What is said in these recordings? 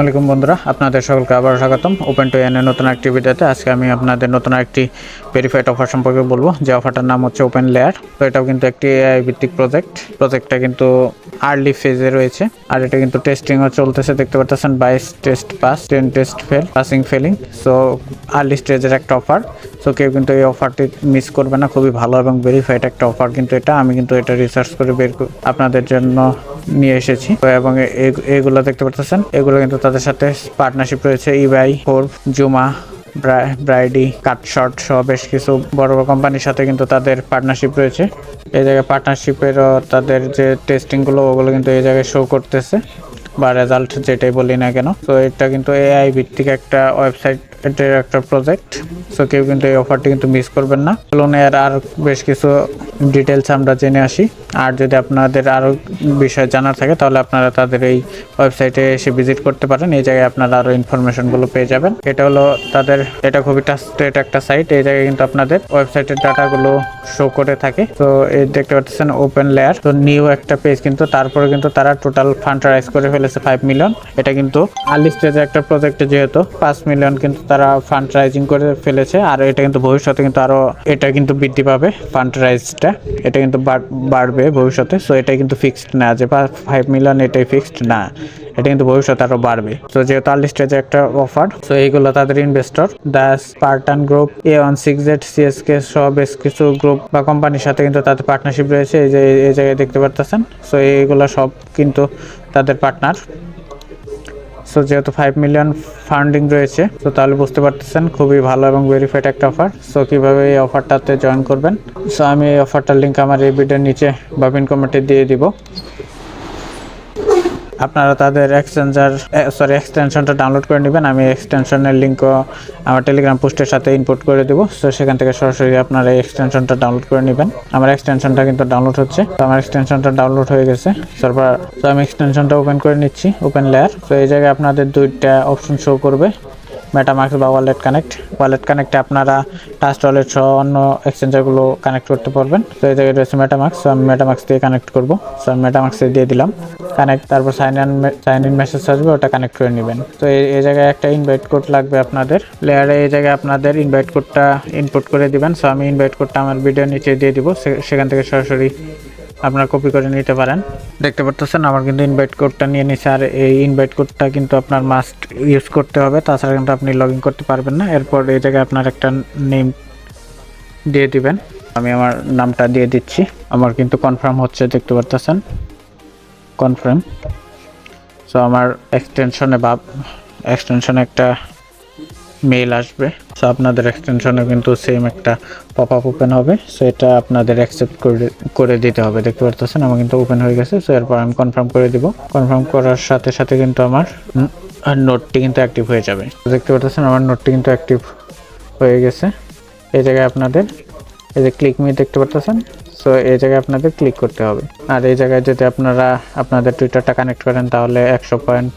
আসসালামাইকুম বন্ধুরা, আপনাদের সকলকে আবার স্বাগতম। ওপেন টু এর নতুন একটি ভিডিওতে আজকে আমি আপনাদের নতুন একটি ভেরিফাইড অফার সম্পর্কে বলব। যে অফারটার নাম হচ্ছে ওপেন লেয়ার তো এটাও কিন্তু একটি এআই ভিত্তিক প্রজেক্ট প্রজেক্টটা কিন্তু আর্লি ফেজে রয়েছে। আর এটা কিন্তু টেস্টিংও চলতেছে, দেখতে পাচ্ছেন, বাইশ test pass ten test fail passing failing so early স্টেজের একটা অফার সো কেউ কিন্তু এই অফারটি মিস করবে না। খুবই ভালো এবং ভেরিফাইড একটা অফার কিন্তু এটা। আমি কিন্তু এটা রিসার্চ করে বের আপনাদের জন্য নিয়ে এসেছি। এবং এগুলো দেখতে পাচ্ছেন এগুলো কিন্তু তাদের সাথে পার্টনারশিপ রয়েছে। ইবাই ফোর জুমা ব্রা- ব্রাইডি কাটশট সহ বেশ কিছু বড় বড় কোম্পানির সাথে কিন্তু তাদের পার্টনারশিপ রয়েছে। এই জায়গায় পার্টনারশিপেরও তাদের যে টেস্টিংগুলো ওগুলো কিন্তু এই জায়গায় শো করতেছে। বা রেজাল্ট যেটাই বলি না কেন। তো এটা কিন্তু এআই ভিত্তিক একটা ওয়েবসাইট এটার একটা প্রজেক্ট সো কেউ কিন্তু এই অফারটি কিন্তু মিস করবেন না। চলুন এর আর বেশ কিছু ডিটেলস আমরা জেনে আসি। আর যদি আপনাদের আরও বিষয় জানার থাকে, তাহলে আপনারা তাদের এই ওয়েবসাইটে এসে ভিজিট করতে পারেন। এই জায়গায় আপনারা আরও ইনফরমেশনগুলো পেয়ে যাবেন। এটা হলো তাদের, এটা খুবই ট্রাস্টেড একটা সাইট এই জায়গায় কিন্তু আপনাদের ওয়েবসাইটের ডাটাগুলো শো করে থাকে। তো এই দেখতে পাচ্ছেন ওপেন লেয়ার তো নিউ একটা পেজ কিন্তু, তারপরে কিন্তু তারা টোটাল ফান্ড রাইজ করে ফেলেছে ফাইভ মিলিয়ন এটা কিন্তু আর্লি স্টেজে একটা প্রজেক্টে যেহেতু, পাঁচ মিলিয়ন কিন্তু তারা ফান্ড রাইজিং করে ফেলেছে, আর এটা কিন্তু ভবিষ্যতে কিন্তু আরও এটা কিন্তু বৃদ্ধি পাবে ফান্ড রাইজটা এটা কিন্তু বাড়- বাড়বে ভবিষ্যতে সো এটা কিন্তু ফিক্সড না, যে ফাইভ মিলিয়ন এটাই ফিক্সড না। এটা কিন্তু ভবিষ্যতে আরও বাড়বে। তো যেহেতু আর্লি স্টেজে একটা অফার তো এইগুলো তাদের ইনভেস্টর দাস পার্টান group A one six Z CSK সহ বেশ কিছু গ্রুপ বা কোম্পানির সাথে কিন্তু তাদের পার্টনারশিপ রয়েছে, এই যে, এই জায়গায় দেখতে পারতেছেন। সো এইগুলো সব কিন্তু তাদের পার্টনার সো যেহেতু ফাইভ মিলিয়ন ফান্ডিং রয়েছে, তো তাহলে বুঝতে পারতেছেন খুবই ভালো এবং ভেরিফাইড একটা অফার সো কীভাবে এই অফারটাতে জয়েন করবেন? সো আমি এই অফারটার লিঙ্ক আমার এই ভিডিওর নিচে বা পিন কমেন্টে দিয়ে দিব। আপনারা তাদের এক্সচেঞ্জার সরি এক্সটেনশনটা ডাউনলোড করে নেবেন। আমি এক্সটেনশনের লিঙ্কও আমার টেলিগ্রাম পোস্টের সাথে ইনপুট করে দেবো। সো সেখান থেকে সরাসরি আপনারা এক্সটেনশনটা ডাউনলোড করে নেবেন। আমার এক্সটেনশনটা কিন্তু ডাউনলোড হচ্ছে। তো আমার এক্সটেনশনটা ডাউনলোড হয়ে গেছে। তারপর, তো আমি এক্সটেনশনটা ওপেন করে নিচ্ছি ওপেন লেয়ার তো এই জায়গায় আপনাদের দুইটা অপশন শো করবে। মেটামাক্স বা ওয়ালেট কানেক্ট ওয়ালেট কানেক্টে আপনারা টাস্ট ওয়ালেট সহ অন্য এক্সচেঞ্জারগুলো কানেক্ট করতে পারবেন। তো এই জায়গায় রয়েছে মেটামাক্স আমি মেটামাক্স দিয়ে কানেক্ট করব। সো আমি মেটামাক্সে দিয়ে দিলাম। কানেক্ট তারপর sign in sign in message আসবে, ওটা কানেক্ট করে নেবেন। তো এই জায়গায় একটা ইনভাইট কোড লাগবে আপনাদের। লেয়ারে এই জায়গায় আপনাদের ইনভাইট কোডটা ইনপুট করে দিবেন। সো আমি ইনভাইট কোডটা আমার ভিডিও নিচে দিয়ে দিব। সে- সেখান থেকে সরাসরি আপনারা কপি করে নিতে পারেন। দেখতে পারতেছেন, আমার কিন্তু ইনভাইট কোডটা নিয়ে নিছে, আর এই ইনভাইট কোডটা কিন্তু আপনার মাস্ট ইউজ করতে হবে। তাছাড়া কিন্তু আপনি লগ করতে পারবেন না। এরপর এই জায়গায় আপনার একটা নেম দিয়ে দিবেন। আমি আমার নামটা দিয়ে দিচ্ছি। আমার কিন্তু কনফার্ম হচ্ছে, দেখতে পারতেছেন? কনফার্ম সো আমার এক্সটেনশনে বা এক্সটেনশনে একটা মেল আসবে। সো আপনাদের এক্সটেনশনে কিন্তু সেম একটা পপ আপ ওপেন হবে। সো এটা আপনাদের অ্যাকসেপ্ট করে করে দিতে হবে। দেখতে পারতেছেন? আমার কিন্তু ওপেন হয়ে গেছে। সো এরপর আমি কনফার্ম করে দিব। কনফার্ম করার সাথে সাথে কিন্তু আমার নোটটি কিন্তু অ্যাক্টিভ হয়ে যাবে। দেখতে পারতেছেন? আমার নোটটি কিন্তু অ্যাক্টিভ হয়ে গেছে। এই জায়গায় আপনাদের, এই যে ক্লিক মি দেখতে পারতেছেন? সো এই জায়গায় আপনাদের ক্লিক করতে হবে। আর এই জায়গায় যদি আপনারা, আপনাদের টুইটারটা কানেক্ট করেন, তাহলে একশো পয়েন্ট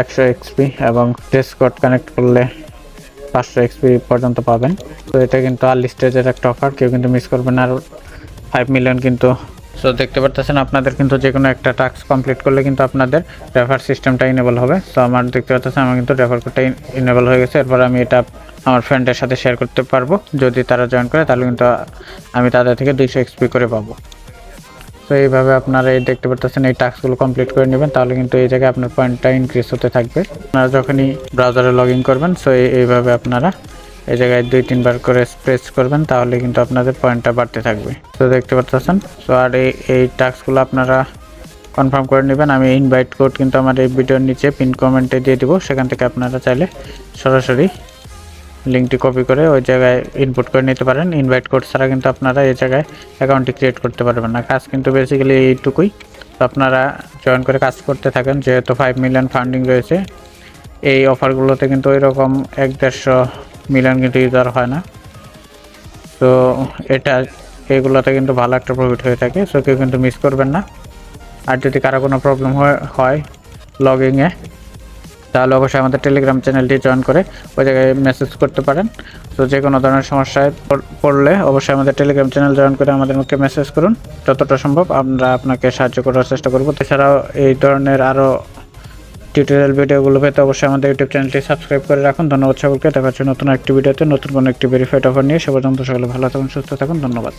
একশো এক্সপি এবং ডেসকট কানেক্ট করলে পাঁচশো এক্সপি পর্যন্ত পাবেন। তো এটা কিন্তু আর্লি স্টেজের একটা অফার কেউ কিন্তু মিস করবেন আর ফাইভ মিলিয়ন কিন্তু সো দেখতে পারতেছেন আপনাদের কিন্তু যে কোনো একটা টাস্ক কমপ্লিট করলে কিন্তু আপনাদের রেফার সিস্টেমটা ইনেবল হবে। তো আমার দেখতে পাচ্ছেন আমার কিন্তু রেফার কোডটা ইনেবল হয়ে গেছে। এরপর আমি এটা আমার ফ্রেন্ডের সাথে শেয়ার করতে পারব। যদি তারা জয়েন করে, তাহলে কিন্তু আমি তাদের থেকে দুইশো এক্সপি করে পাবো। তো এইভাবে আপনারা এই দেখতে পারতেছেন, এই টাস্কগুলো কমপ্লিট করে নেবেন, তাহলে কিন্তু এই জায়গায় আপনার পয়েন্টটা ইনক্রিজ হতে থাকবে। আপনারা যখনই ব্রাউজারে লগ ইন করবেন সো এইভাবে আপনারা এই জায়গায় দুই, তিনবার করে স্প্রেস করবেন, তাহলে কিন্তু আপনাদের পয়েন্টটা বাড়তে থাকবে। তো দেখতে পারতেছেন তো আর এই এই টাস্কগুলো আপনারা কনফার্ম করে নেবেন। আমি ইনভাইট কোড কিন্তু আমার এই ভিডিওর নিচে পিন কমেন্টে দিয়ে দিব, সেখান থেকে আপনারা চাইলে সরাসরি লিঙ্কটি কপি করে ওই জায়গায় ইনপুট করে নিতে পারেন। ইনভাইট কোড ছাড়া কিন্তু আপনারা এই জায়গায় অ্যাকাউন্টটি ক্রিয়েট করতে পারবেন না। কাজ কিন্তু বেসিক্যালি এইটুকুই। তো আপনারা জয়েন করে কাজ করতে থাকেন। যেহেতু ফাইভ মিলিয়ন ফান্ডিং রয়েছে, এই অফারগুলোতে কিন্তু ওই রকম এক দেড়শো মিলিয়ন কিন্তু ইউজার হয় না। তো এটা, এগুলোতে কিন্তু ভালো একটা প্রফিট হয়ে থাকে। সো কেউ কিন্তু মিস করবেন না। আর যদি কারও কোনো প্রবলেম হয় লগ লগিংয়ে তাহলে অবশ্যই আমাদের টেলিগ্রাম চ্যানেলটি জয়েন করে ওই জায়গায় মেসেজ করতে পারেন। তো যে কোনো ধরনের সমস্যায় পড়- পড়লে অবশ্যই আমাদের টেলিগ্রাম চ্যানেল জয়েন করে আমাদেরকে মেসেজ করুন। যতটা সম্ভব আমরা আপনাকে সাহায্য করার চেষ্টা করব। এছাড়াও এই ধরনের আরও টিউটোরিয়াল ভিডিওগুলো পেতে অবশ্যই আমাদের ইউটিউব চ্যানেলটি সাবস্ক্রাইব করে রাখুন। ধন্যবাদ সকলকে। দেখা হচ্ছে নতুন একটি ভিডিওতে নতুন কোনো একটি ভেরিফাইড অফার নিয়ে। সে পর্যন্ত সকলে ভালো থাকুন, সুস্থ থাকুন। ধন্যবাদ।